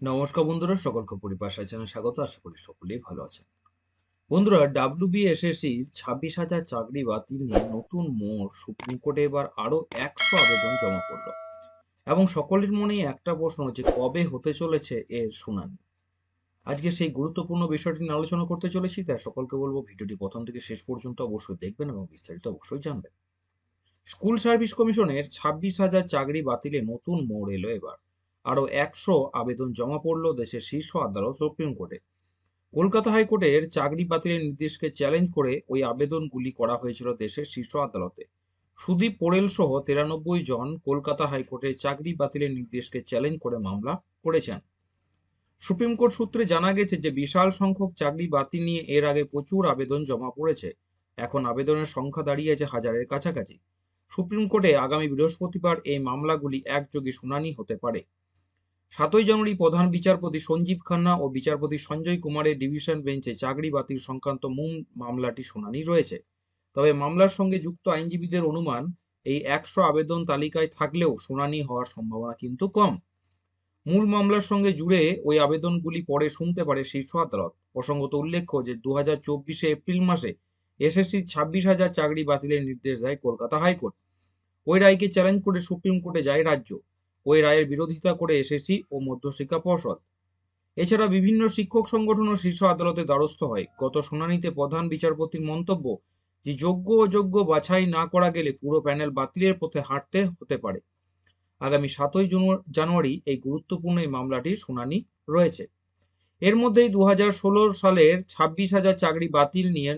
নমস্কার বন্ধুরা, সকলকে পরিপাশা চ্যানেল স্বাগত। আশা করি সকলেই ভালো আছেন। বন্ধুরা ডাব্লিউবিএসএসসি ছাব্বিশ হাজার চাকরি বাতিল নিয়ে নতুন মোড় সুপ্রিম কোর্টে এবার আরও একশো আবেদন জমা পড়ল। এবং সকলের মনেই একটা প্রশ্ন যে, কবে হতে চলেছে এর শুনানি? আজকে সেই গুরুত্বপূর্ণ বিষয়টি নিয়ে আলোচনা করতে চলেছি, তাই সকলকে বলব ভিডিওটি প্রথম থেকে শেষ পর্যন্ত অবশ্যই দেখবেন এবং বিস্তারিত অবশ্যই জানবেন। স্কুল সার্ভিস কমিশনের ছাব্বিশ হাজার চাকরি বাতিলে নতুন মোড় এলো এবার। আরও একশো আবেদন জমা পড়ল দেশের শীর্ষ আদালত সুপ্রিম কোর্টে। কলকাতা হাইকোর্টের চাকরি বাতিলের নির্দেশকে চ্যালেঞ্জ করে ওই আবেদনগুলি করা হয়েছিল দেশের শীর্ষ আদালতে। সুদীপ পোড়েল সহ তিরানব্বই জন কলকাতা হাইকোর্টের চাকরি বাতিলের নির্দেশকে চ্যালেঞ্জ করে মামলা করেছেন। সুপ্রিম কোর্ট সূত্রে জানা গেছে যে বিশাল সংখ্যক চাকরি বাতিল নিয়ে এর আগে প্রচুর আবেদন জমা পড়েছে। এখন আবেদনের সংখ্যা দাঁড়িয়েছে হাজারের কাছাকাছি। সুপ্রিম কোর্টে আগামী বৃহস্পতিবার এই মামলাগুলি একযোগে শুনানি হতে পারে। সাতই জানুয়ারি প্রধান বিচারপতি সঞ্জীব খান্না ও বিচারপতি সঞ্জয় কুমারের ডিভিশন বেঞ্চে চাকরি বাতিল সংক্রান্ত মূল মামলাটি শুনানি রয়েছে। তবে মামলার সঙ্গে যুক্ত আইনজীবীদের অনুমান, এই একশো আবেদন তালিকায় থাকলেও শুনানি হওয়ার সম্ভাবনা কিন্তু কম। মূল মামলার সঙ্গে জুড়ে ওই আবেদনগুলি পরে শুনতে পারে শীর্ষ আদালত। প্রসঙ্গত উল্লেখ্য যে দু হাজার চব্বিশে এপ্রিল মাসে এসএসসির ছাব্বিশ হাজার চাকরি বাতিলের নির্দেশ দেয় কলকাতা হাইকোর্ট। ওই রায়কে চ্যালেঞ্জ করে সুপ্রিম কোর্টে যায় রাজ্য। ওই রায়ের বিরোধিতা করে এসএসসি ও মধ্যশিক্ষা পর্ষদ। এছাড়া বিভিন্ন শিক্ষক সংগঠন ও শীর্ষ আদালতে দ্বারস্থ হয়। গত শুনানিতে প্রধান বিচারপতির মন্তব্য যে, যোগ্য অযোগ্য বাছাই না করা গেলে পুরো প্যানেল বাতিলের পথে হাঁটতে হতে পারে। আগামী সাতই জানুয়ারি এই গুরুত্বপূর্ণ এই মামলাটির শুনানি রয়েছে। এর মধ্যেই দু হাজার ষোলো সালের ছাব্বিশ হাজার চাকরি বাতিল নিয়ে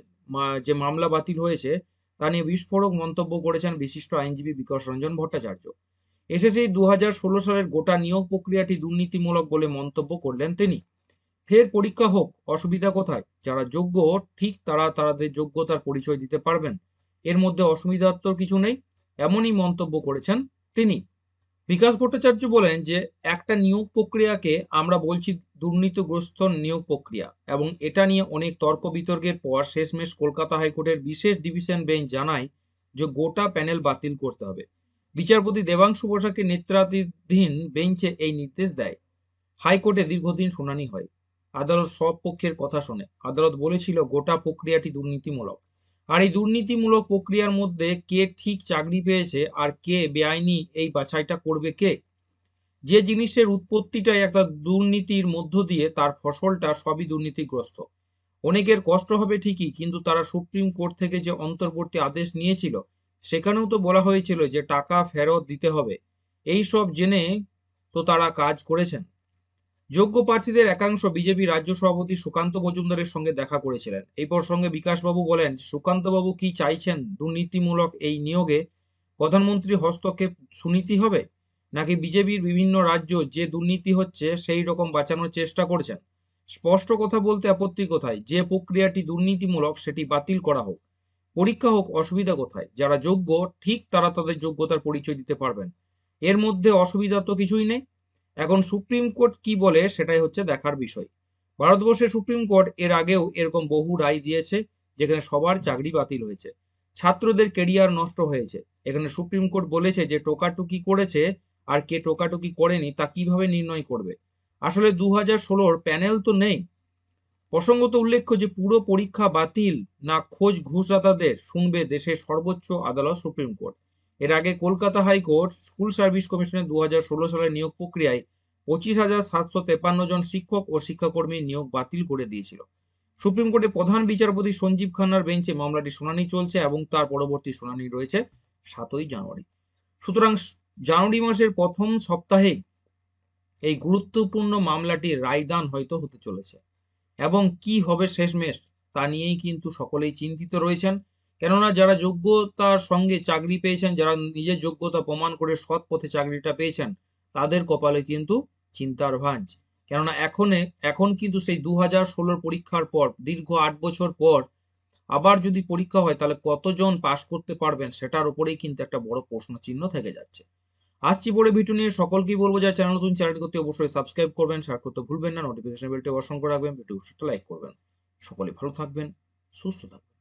যে মামলা বাতিল হয়েছে, তা নিয়ে বিস্ফোরক মন্তব্য করেছেন বিশিষ্ট আইনজীবী বিকাশ রঞ্জন ভট্টাচার্য। এসেছে দু সালের গোটা নিয়োগ প্রক্রিয়াটি দুর্নীতিমূলক বলে মন্তব্য করলেন তিনি। ফের পরীক্ষা হোক, অসুবিধা কোথায়? যারা যোগ্য, ঠিক তারা তাদের যোগ্যতার পরিচয় দিতে পারবেন। এর মধ্যে অসুবিধার তো কিছু নেই, এমনই মন্তব্য করেছেন তিনি। বিকাশ ভট্টাচার্য বলেন যে, একটা নিয়োগ প্রক্রিয়াকে আমরা বলছি দুর্নীতিগ্রস্ত নিয়োগ প্রক্রিয়া এবং এটা নিয়ে অনেক তর্ক বিতর্কের পর শেষমেশ কলকাতা হাইকোর্টের বিশেষ ডিভিশন বেঞ্চ জানায় যে, গোটা প্যানেল বাতিল করতে হবে। বিচারপতি দেবাংশু বসাকের নেতৃত্বাধীন বেঞ্চে এই নির্দেশ দেয়। হাইকোর্টে দীর্ঘদিন শুনানি হয়। আদালত সব পক্ষের কথা শোনে। আদালত বলেছিল, গোটা প্রক্রিয়াটি দুর্নীতিমূলক। আর এই দুর্নীতিমূলক প্রক্রিয়ার মধ্যে কে ঠিক চাকরি পেয়েছে আর কে বেআইনি, এই বাছাইটা করবে কে? যে জিনিসের উৎপত্তিটাই একটা দুর্নীতির মধ্য দিয়ে, তার ফসলটা সবই দুর্নীতিগ্রস্ত। অনেকের কষ্ট হবে ঠিকই, কিন্তু তারা সুপ্রিম কোর্ট থেকে যে অন্তর্বর্তী আদেশ নিয়েছিল সেখানেও তো বলা হয়েছিল যে টাকা ফেরত দিতে হবে। এই সব জেনে তো তারা কাজ করেছেন। যোগ্য প্রার্থীদের একাংশ বিজেপি রাজ্য সভাপতি সুকান্ত মজুমদারের সঙ্গে দেখা করেছিলেন। এই প্রসঙ্গে বিকাশবাবু বলেন, সুকান্তবাবু কি চাইছেন দুর্নীতিমূলক এই নিয়োগে? প্রধানমন্ত্রী হস্তক্ষেপ সুনীতি হবে? নাকি বিজেপির বিভিন্ন রাজ্য যে দুর্নীতি হচ্ছে সেই রকম বাঁচানোর চেষ্টা করছেন? স্পষ্ট কথা বলতে আপত্তি কোথায়? যে প্রক্রিয়াটি দুর্নীতিমূলক সেটি বাতিল করা হোক। পরীক্ষা হোক, অসুবিধা কোথায়? যারা যোগ্য, ঠিক তারা তাদের যোগ্যতার পরিচয় দিতে পারবেন। এর মধ্যে অসুবিধা তো কিছুই নেই। এখন সুপ্রিম কোর্ট কি বলে সেটাই হচ্ছে দেখার বিষয়। ভারতবর্ষের সুপ্রিম কোর্ট এর আগেও এরকম বহু রায় দিয়েছে, যেখানে সবার চাকরি বাতিল হয়েছে। ছাত্রদের কেরিয়ার নষ্ট হয়েছে। এখানে সুপ্রিম কোর্ট বলেছে যে টোকাটুকি করেছে আর কে টোকাটুকি করেনি তা কীভাবে নির্ণয় করবে? আসলে দু হাজার ষোলোর প্যানেল তো নেই। প্রসঙ্গত উল্লেখ্য যে পুরো পরীক্ষা বাতিল না খোঁজ ঘুষদাতাদের শুনবে দেশের সর্বোচ্চ আদালত সুপ্রিম কোর্ট। এর আগে কলকাতা হাইকোর্ট স্কুল সার্ভিস কমিশনের দু হাজার ষোলো সালের নিয়োগ প্রক্রিয়ায় পঁচিশ হাজার সাতশো তেপান্ন জন শিক্ষক ও শিক্ষাকর্মীর নিয়োগ বাতিল করে দিয়েছিল। সুপ্রিম কোর্টে প্রধান বিচারপতি সঞ্জীব খান্নার বেঞ্চে মামলাটি শুনানি চলছে এবং তার পরবর্তী শুনানি রয়েছে সাতই জানুয়ারি। সুতরাং জানুয়ারি মাসের প্রথম সপ্তাহে এই গুরুত্বপূর্ণ মামলাটির রায়দান হয়তো হতে চলেছে। এবং কি হবে শেষমেশ, তা নিয়েই কিন্তু সকলেই চিন্তিত রয়েছেন। কেননা যারা যোগ্যতার সঙ্গে চাকরি পেয়েছেন, যারা নিজের যোগ্যতা প্রমাণ করে সৎ পথে চাকরিটা পেয়েছেন, তাদের কপালে কিন্তু চিন্তার ভাঁজ। কেননা এখনে, এখন কিন্তু সেই দু হাজার ষোলোর পরীক্ষার পর, দীর্ঘ আট বছর পর, আবার যদি পরীক্ষা হয়, তাহলে কতজন পাশ করতে পারবেন, সেটার উপরেই কিন্তু একটা বড় প্রশ্ন চিহ্ন থেকে যাচ্ছে। আসছি পরে ভিডিও নিয়ে। সকলকেই বলব, যারা চ্যানেল নতুন চ্যানেলটি করতে অবশ্যই সাবস্ক্রাইব করবেন শেয়ার করতে ভুলবেন না নোটিফিকেশন বেলটি অবশ্যই রাখবেন ভিডিও লাইক করবেন। সকলে ভালো থাকবেন, সুস্থ থাকবেন।